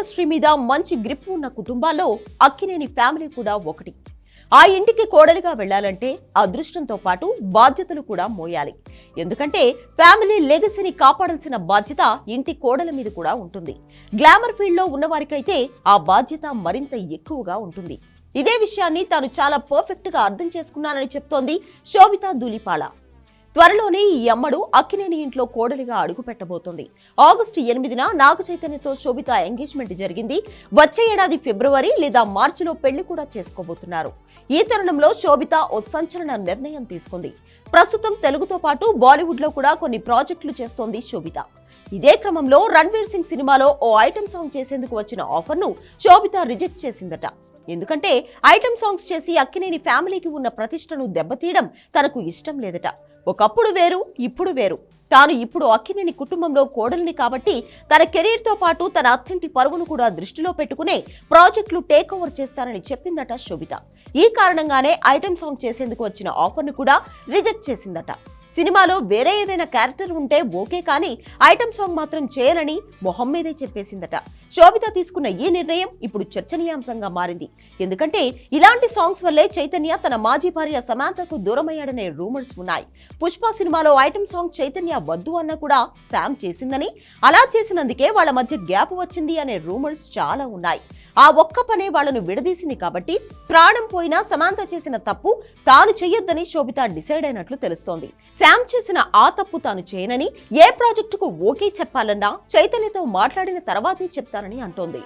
Industry మీద మంచి grip ఉన్న కుటుంబాల్లో అక్కినేని ఫ్యామిలీ కూడా ఒకటి. ఆ ఇంటికి కోడలిగా వెళ్ళాలంటే అదృష్టంతో పాటు బాధ్యతలు కూడా మోయాలి. ఎందుకంటే ఫ్యామిలీ లెగసీని కాపాడాల్సిన బాధ్యత ఇంటి కోడల మీద కూడా ఉంటుంది. గ్లామర్ ఫీల్డ్లో ఉన్నవారికైతే ఆ బాధ్యత మరింత ఎక్కువగా ఉంటుంది. ఇదే విషయాన్ని తాను చాలా పర్ఫెక్ట్గా అర్థం చేసుకున్నానని చెప్తోంది శోభిత ధూలిపాల త్వరలోనే ఈ అమ్మడు అక్కినేని ఇంట్లో కోడలిగా అడుగుపెట్టబోతుంది. ఆగస్టు ఎనిమిదిన నాగ చైతన్యతో శోభిత ఎంగేజ్మెంట్ జరిగింది. వచ్చే ఏడాది ఫిబ్రవరి లేదా మార్చిలో పెళ్ళి కూడా చేసుకోబోతున్నారు. ఈ తరుణంలో శోభిత ఓ సంచలన నిర్ణయం తీసుకుంది. ప్రస్తుతం తెలుగుతో పాటు బాలీవుడ్లో కూడా కొన్ని ప్రాజెక్టులు చేస్తోంది శోభిత. ఇదే క్రమంలో రణ్వీర్ సింగ్ సినిమాలో ఓ ఐటమ్ సాంగ్ చేసేందుకు వచ్చిన ఆఫర్ను శోభిత రిజెక్ట్ చేసిందట. ఎందుకంటే ఐటమ్ సాంగ్స్ చేసి అక్కినేని ఫ్యామిలీకి ఉన్న ప్రతిష్టను దెబ్బతీయడం తనకు ఇష్టం లేదట. ఒకప్పుడు వేరు ఇప్పుడు వేరు. తాను ఇప్పుడు అక్కినేని కుటుంబంలో కోడలిని కాబట్టి తన కెరీర్తో పాటు తన అత్తింటి పరువును కూడా దృష్టిలో పెట్టుకునే ప్రాజెక్టులు టేక్ ఓవర్ చేస్తానని చెప్పిందట శోభిత. ఈ కారణంగానే ఐటమ్ సాంగ్ చేసేందుకు వచ్చిన ఆఫర్ను కూడా రిజెక్ట్ చేసిందట. సినిమాలో వేరే ఏదైనా క్యారెక్టర్ ఉంటే ఓకే కానీ ఐటమ్ సాంగ్ మాత్రం చేయనని మొహం మీదే చెప్పేసిందట. శోభిత తీసుకున్న ఈ నిర్ణయం ఇప్పుడు చర్చనీయాంశంగా మారింది. ఎందుకంటే ఇలాంటి సాంగ్స్ వల్లే చైతన్య తన మాజీ భార్య సమాంతకు దూరమయ్యాడనే రూమర్స్ ఉన్నాయి. పుష్ప సినిమాలో ఐటమ్ సాంగ్ చైతన్య వద్దు అన్న కూడా శామ్ చేసిందని అలా చేసినందుకే వాళ్ళ మధ్య గ్యాప్ వచ్చింది అనే రూమర్స్ చాలా ఉన్నాయి. ఆ ఒక్క పనే వాళ్ళను విడదీసింది కాబట్టి ప్రాణం పోయినా సమాంత చేసిన తప్పు తాను చెయ్యొద్దని శోభిత డిసైడ్ అయినట్లు తెలుస్తోంది. శామ్ చేసిన ఆ తప్పు తాను చేయనని ఏ ప్రాజెక్టుకు ఓకే చెప్పాలన్నా చైతన్యతో మాట్లాడిన తర్వాతే చెప్తానని అంటోంది.